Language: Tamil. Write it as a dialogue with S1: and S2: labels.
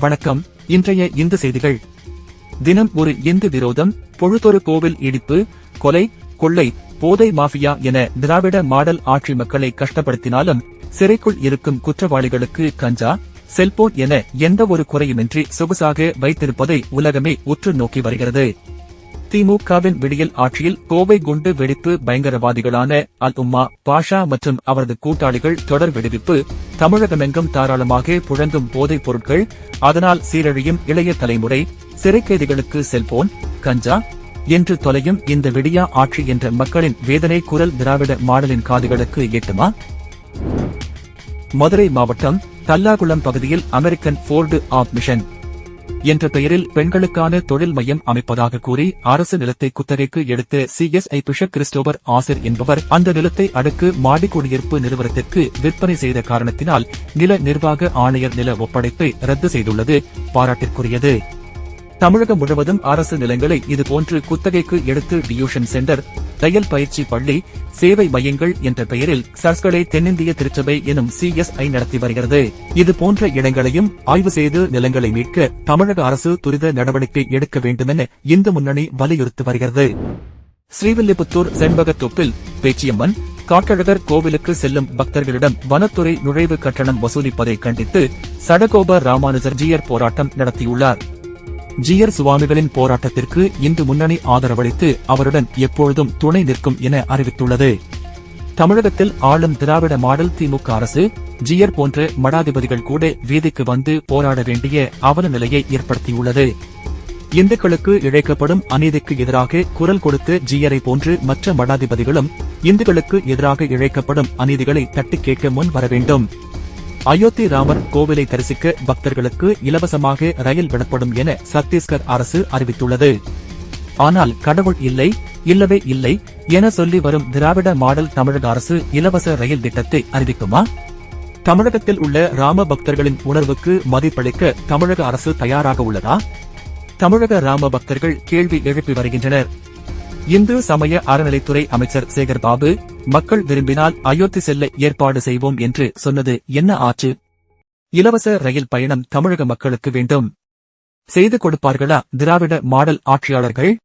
S1: வணக்கம். இன்றைய இந்து செய்திகள். தினம் ஒரு இந்து விரோதம் பொழுதொரு கோவில் இடிப்பு கொலை கொள்ளை போதை மாஃபியா என திராவிட மாடல் ஆட்சி மக்களை கஷ்டப்படுத்தினாலும் சிறைக்குள் இருக்கும் குற்றவாளிகளுக்கு கஞ்சா செல்போன் என எந்த ஒரு குறையுமின்றி சொகுசாக வைத்திருப்பதை உலகமே உற்று நோக்கி வருகிறது. திமுகவின் விடியல் ஆட்சியில் கோவை குண்டு வெடிப்பு பயங்கரவாதிகளான அல் உம்மா பாஷா மற்றும் அவரது கூட்டாளிகள் தொடர் வெடிவிப்பு தமிழகமெங்கும் தாராளமாக புழங்கும் போதைப் பொருட்கள் அதனால் சீரழியும் இளைய தலைமுறை சிறைக்கைதிகளுக்கு செல்போன் கஞ்சா என்று தொலையும் இந்த விடியா ஆட்சி என்ற மக்களின் வேதனை குரல் திராவிட மாடலின் காதுகளுக்கு எட்டுமா? மதுரை மாவட்டம் தல்லாகுளம் பகுதியில் அமெரிக்கன் போர்டு ஆப் மிஷன் என்ற பெயரில் பெண்களுக்கான தொழில் மையம் அமைப்பதாக கூறி அரசு நிலத்தை குத்தகைக்கு எடுத்த சிஎஸ்ஐ பிஷப் கிறிஸ்டோபர் ஆசிர் என்பவர் அந்த நிலத்தை அடுக்கு மாடி குடியிருப்பு நிறுவனத்திற்கு விற்பனை செய்த காரணத்தினால் நில நிர்வாக ஆணையர் நில ஒப்படைப்பை ரத்து செய்துள்ளது. பாராட்டிற்குரியது. தமிழகம் முழுவதும் அரசு நிலங்களை இதுபோன்று குத்தகைக்கு எடுத்து டியூஷன் சென்டர் தையல் பயிற்சி பள்ளி சேவை மையங்கள் என்ற பெயரில் சர்ஸ்களை தென்னிந்திய திருச்சபை எனும் சிஎஸ்ஐ நடத்தி வருகிறது. இதுபோன்ற இடங்களையும் ஆய்வு செய்து நிலங்களை மீட்க தமிழக அரசு துரித நடவடிக்கை எடுக்க வேண்டுமென இந்து முன்னணி வலியுறுத்தி வருகிறது. ஸ்ரீவில்லிபுத்தூர் செண்பகத்தோப்பில் பேச்சியம்மன் காட்டழகர் கோவிலுக்கு செல்லும் பக்தர்களிடம் வனத்துறை நுழைவு கட்டணம் வசூலிப்பதை கண்டித்து சடகோப ராமானுஜர் ஜியர் போராட்டம் நடத்தியுள்ளார். ஜியர் சுவாமிகளின் போராட்டத்திற்கு இந்து முன்னணி ஆதரவளித்து அவருடன் எப்பொழுதும் துணை நிற்கும் என அறிவித்துள்ளது. தமிழகத்தில் ஆளும் திராவிட மாடல் திமுக அரசு ஜியர் போன்ற மடாதிபதிகள் கூட வீதிக்கு வந்து போராட வேண்டிய அவல நிலையை ஏற்படுத்தியுள்ளது. இந்துக்களுக்கு இழைக்கப்படும் அநீதிக்கு எதிராக குரல் கொடுத்து ஜியரை போன்று மற்ற மடாதிபதிகளும் இந்துக்களுக்கு எதிராக இழைக்கப்படும் அநீதிகளை தட்டி கேட்க முன் வர வேண்டும். அயோத்தி ராமர் கோவிலை தரிசிக்க பக்தர்களுக்கு இலவசமாக ரயில் விடப்படும் என சத்தீஸ்கர் அரசு அறிவித்துள்ளது. ஆனால் கடவுள் இல்லை இல்லவே இல்லை என சொல்லி வரும் திராவிட மாடல் தமிழக அரசு இலவச ரயில் திட்டத்தை அறிவிக்குமா? தமிழகத்தில் உள்ள ராம பக்தர்களின் உணர்வுக்கு மதிப்பளிக்க தமிழக அரசு தயாராக உள்ளதா? தமிழக ராம பக்தர்கள் கேள்வி எழுப்பி வருகின்றனர். இந்து சமய அறநிலைத்துறை அமைச்சர் சேகர் பாபு மக்கள் விரும்பினால் அயோத்தி செல்ல ஏற்பாடு செய்வோம் என்று சொன்னது என்ன ஆச்சு? இலவச ரயில் பயணம் தமிழக மக்களுக்கு வேண்டும். செய்து கொடுப்பார்களா திராவிட மாடல் ஆட்சியாளர்கள்?